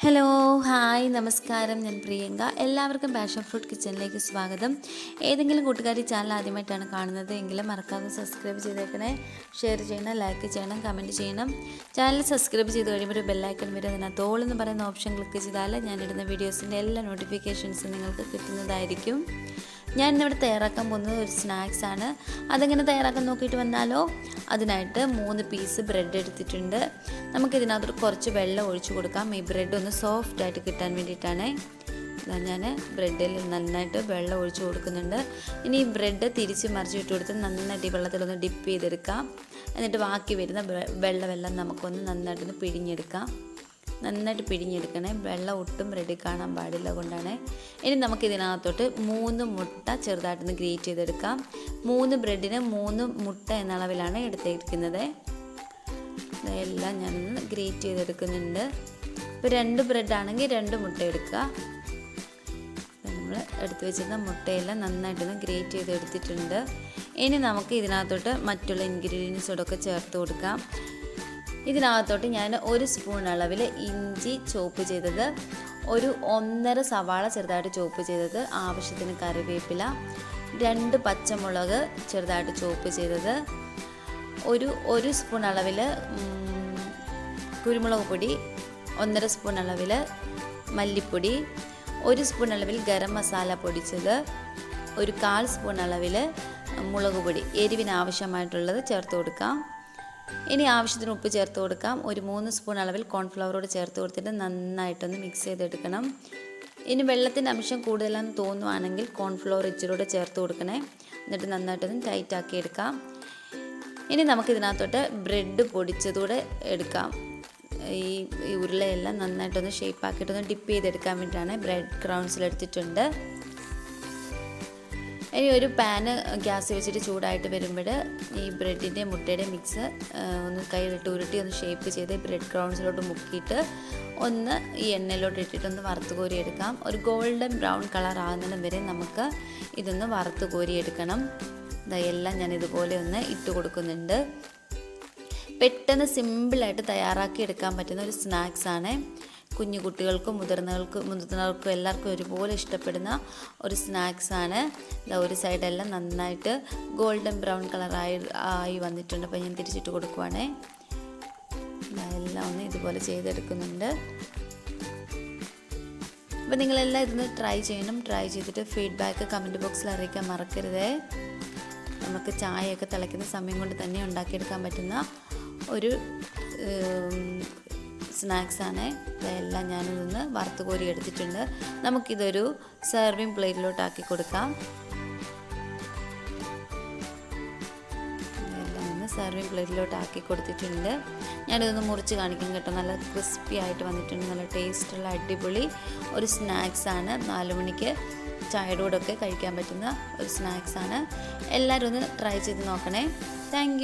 Hello hi നമസ്കാരം. ഞാൻ പ്രിയങ്ക. എല്ലാവർക്കും പാഷൻ ഫ്രൂട്ട് കിച്ചണിലേക്ക് സ്വാഗതം. ഏതെങ്കിലും കൂട്ടുകാരി ചാനൽ ആദ്യമായിട്ടാണ് കാണുന്നത് എങ്കിലും മറക്കാതെ സബ്സ്ക്രൈബ് ചെയ്തേക്കണേ. ഷെയർ ചെയ്യണം ലൈക്ക് ചെയ്യണം കമന്റ് ചെയ്യണം. ചാനൽ സബ്സ്ക്രൈബ് ചെയ്ത് കഴിയുമ്പോൾ ഒരു ബെല്ലൈക്കൺ വരും. അതിനകത്ത് ഓൾ എന്ന് പറയുന്ന ഓപ്ഷൻ ക്ലിക്ക് ചെയ്താൽ ഞാൻ ഇടുന്ന വീഡിയോസിന്റെ എല്ലാ നോട്ടിഫിക്കേഷൻസും നിങ്ങൾക്ക് കിട്ടുന്നതായിരിക്കും. ഞാൻ ഇന്നിവിടെ തയ്യാറാക്കാൻ പോകുന്നത് ഒരു സ്നാക്സാണ് അതെങ്ങനെ തയ്യാറാക്കാൻ നോക്കിയിട്ട് വന്നാലോ? അതിനായിട്ട് മൂന്ന് പീസ് ബ്രെഡ് എടുത്തിട്ടുണ്ട്. നമുക്കിതിനകത്ത് കുറച്ച് വെള്ളം ഒഴിച്ചു കൊടുക്കാം. ഈ ബ്രെഡ് ഒന്ന് സോഫ്റ്റ് ആയിട്ട് കിട്ടാൻ വേണ്ടിയിട്ടാണ്. ഞാൻ ബ്രെഡിൽ നന്നായിട്ട് വെള്ളം ഒഴിച്ചു കൊടുക്കുന്നുണ്ട്. ഇനി ഈ ബ്രെഡ് തിരിച്ച് മറിച്ച് ഇട്ട് കൊടുത്ത് നന്നായിട്ട് ഈ വെള്ളത്തിലൊന്ന് ഡിപ്പ് ചെയ്തെടുക്കാം. എന്നിട്ട് ബാക്കി വരുന്ന വെള്ളമെല്ലാം നമുക്കൊന്ന് നന്നായിട്ടൊന്ന് പിഴിഞ്ഞെടുക്കാം. നന്നായിട്ട് പിഴിഞ്ഞെടുക്കണേ. വെള്ളം ഒട്ടും റെഡി കാണാൻ പാടില്ല കൊണ്ടാണ്. ഇനി നമുക്ക് ഇതിനകത്തോട്ട് മൂന്ന് മുട്ട ചെറുതായിട്ടൊന്ന് ഗ്രേറ്റ് ചെയ്തെടുക്കാം. മൂന്ന് ബ്രെഡിന് മൂന്ന് മുട്ട എന്ന അളവിലാണ് എടുത്തിരിക്കുന്നത് എല്ലാം ഞാൻ ഗ്രേറ്റ് ചെയ്തെടുക്കുന്നുണ്ട്. ഇപ്പോൾ രണ്ട് ബ്രെഡ് ആണെങ്കിൽ രണ്ട് മുട്ട എടുക്കുക. നമ്മൾ എടുത്തു വെച്ചിരുന്ന മുട്ടയെല്ലാം നന്നായിട്ടൊന്ന് ഗ്രേറ്റ് ചെയ്ത് എടുത്തിട്ടുണ്ട് ഇനി നമുക്ക് ഇതിനകത്തോട്ട് മറ്റുള്ള ഇൻഗ്രീഡിയൻസോടൊക്കെ ചേർത്ത് കൊടുക്കാം. ഇതിനകത്തോട്ട് ഞാൻ ഒരു സ്പൂൺ അളവിൽ ഇഞ്ചി ചോപ്പ് ചെയ്തത് ഒരു ഒന്നര സവാള ചെറുതായിട്ട് ചോപ്പ് ചെയ്തത് ആവശ്യത്തിന് കറിവേപ്പില രണ്ട് പച്ചമുളക് ചെറുതായിട്ട് ചോപ്പ് ചെയ്തത് ഒരു ഒരു സ്പൂൺ അളവിൽ കുരുമുളക് പൊടി ഒന്നര സ്പൂൺ അളവിൽ മല്ലിപ്പൊടി ഒരു സ്പൂൺ അളവിൽ ഗരം മസാല പൊടിച്ചത് ഒരു കാൽ സ്പൂൺ അളവിൽ മുളക് പൊടി എരിവിന് ആവശ്യമായിട്ടുള്ളത് ചേർത്ത് കൊടുക്കാം. ഇനി ആവശ്യത്തിന് ഉപ്പ് ചേർത്ത് കൊടുക്കാം. ഒരു മൂന്ന് സ്പൂൺ അളവിൽ കോൺഫ്ലവറോട് ചേർത്ത് കൊടുത്തിട്ട് നന്നായിട്ടൊന്ന് മിക്സ് ചെയ്തെടുക്കണം. ഇനി വെള്ളത്തിന്റെ അംശം കൂടുതലാണെന്ന് തോന്നുവാണെങ്കിൽ കോൺഫ്ലവർ ഇച്ചിലൂടെ ചേർത്ത് കൊടുക്കണേ. എന്നിട്ട് നന്നായിട്ടൊന്ന് ടൈറ്റ് ആക്കി എടുക്കാം. ഇനി നമുക്കിതിനകത്തോട്ട് ബ്രെഡ് പൊടിച്ചതൂടെ എടുക്കാം. ഈ ഈ ഉരുളയെല്ലാം നന്നായിട്ടൊന്ന് ഷേപ്പ് ആക്കിയിട്ടൊന്ന് ഡിപ്പ് ചെയ്തെടുക്കാൻ വേണ്ടിയിട്ടാണ് ബ്രെഡ് ക്രൗൺസിൽ എടുത്തിട്ടുണ്ട്. ഇനി ഒരു പാന് ഗ്യാസ് വെച്ചിട്ട് ചൂടായിട്ട് വരുമ്പോൾ ഈ ബ്രെഡിന്റെ മുട്ടയുടെ മിക്സ് ഒന്ന് കൈയിലിട്ട് ഉരുട്ടി ഒന്ന് ഷേപ്പ് ചെയ്ത് ബ്രെഡ് ക്രൗൺസിലോട്ട് മുക്കിയിട്ട് ഒന്ന് ഈ എണ്ണയിലോട്ട് ഇട്ടിട്ട് ഒന്ന് വറുത്ത് കോരിയെടുക്കാം ഒരു ഗോൾഡൻ ബ്രൗൺ കളർ ആകുന്നതിന് വരെ നമുക്ക് ഇതൊന്ന് വറുത്ത് കോരിയെടുക്കണം ഇതെല്ലാം ഞാൻ ഇതുപോലെ ഒന്ന് ഇട്ട് കൊടുക്കുന്നുണ്ട്. പെട്ടെന്ന് സിമ്പിളായിട്ട് തയ്യാറാക്കി എടുക്കാൻ പറ്റുന്ന ഒരു സ്നാക്സ് ആണ്. കുഞ്ഞു കുട്ടികൾക്കും മുതിർന്നവർക്കും മുതിർന്നവർക്കും എല്ലാവർക്കും ഒരുപോലെ ഇഷ്ടപ്പെടുന്ന ഒരു സ്നാക്സാണ് ഒരു സൈഡെല്ലാം നന്നായിട്ട് ഗോൾഡൻ ബ്രൗൺ കളറായി ആയി വന്നിട്ടുണ്ട്. അപ്പോൾ ഞാൻ തിരിച്ചിട്ട് കൊടുക്കുവാണേ. എല്ലാം ഒന്ന് ഇതുപോലെ ചെയ്തെടുക്കുന്നുണ്ട്. അപ്പോൾ നിങ്ങളെല്ലാം ഇതൊന്ന് ട്രൈ ചെയ്യണം. ട്രൈ ചെയ്തിട്ട് ഫീഡ്ബാക്ക് കമന്റ് ബോക്സിൽ അറിയിക്കാൻ മറക്കരുതേ. നമുക്ക് ചായയൊക്കെ തിളയ്ക്കുന്ന സമയം കൊണ്ട് തന്നെ ഉണ്ടാക്കിയെടുക്കാൻ പറ്റുന്ന ഒരു സ്നാക്സാണ്. ഇതെല്ലാം ഞാനിതൊന്ന് വറുത്ത് കോരി എടുത്തിട്ടുണ്ട്. നമുക്കിതൊരു സെർവിങ് പ്ലേറ്റിലോട്ടാക്കി കൊടുക്കാം. സെർവിങ് പ്ലേറ്റിലോട്ട് ആക്കി കൊടുത്തിട്ടുണ്ട്. ഞാനിതൊന്ന് മുറിച്ച് കാണിക്കും കേട്ടോ. നല്ല ക്രിസ്പി ആയിട്ട് വന്നിട്ടുണ്ട്. നല്ല ടേസ്റ്റുള്ള അടിപൊളി ഒരു സ്നാക്സാണ്. നാല് മണിക്ക് ചായയുടെ കൂടെ ഒക്കെ കഴിക്കാൻ പറ്റുന്ന ഒരു സ്നാക്സാണ്. എല്ലാവരും ഒന്ന് ട്രൈ ചെയ്ത് നോക്കണേ. താങ്ക്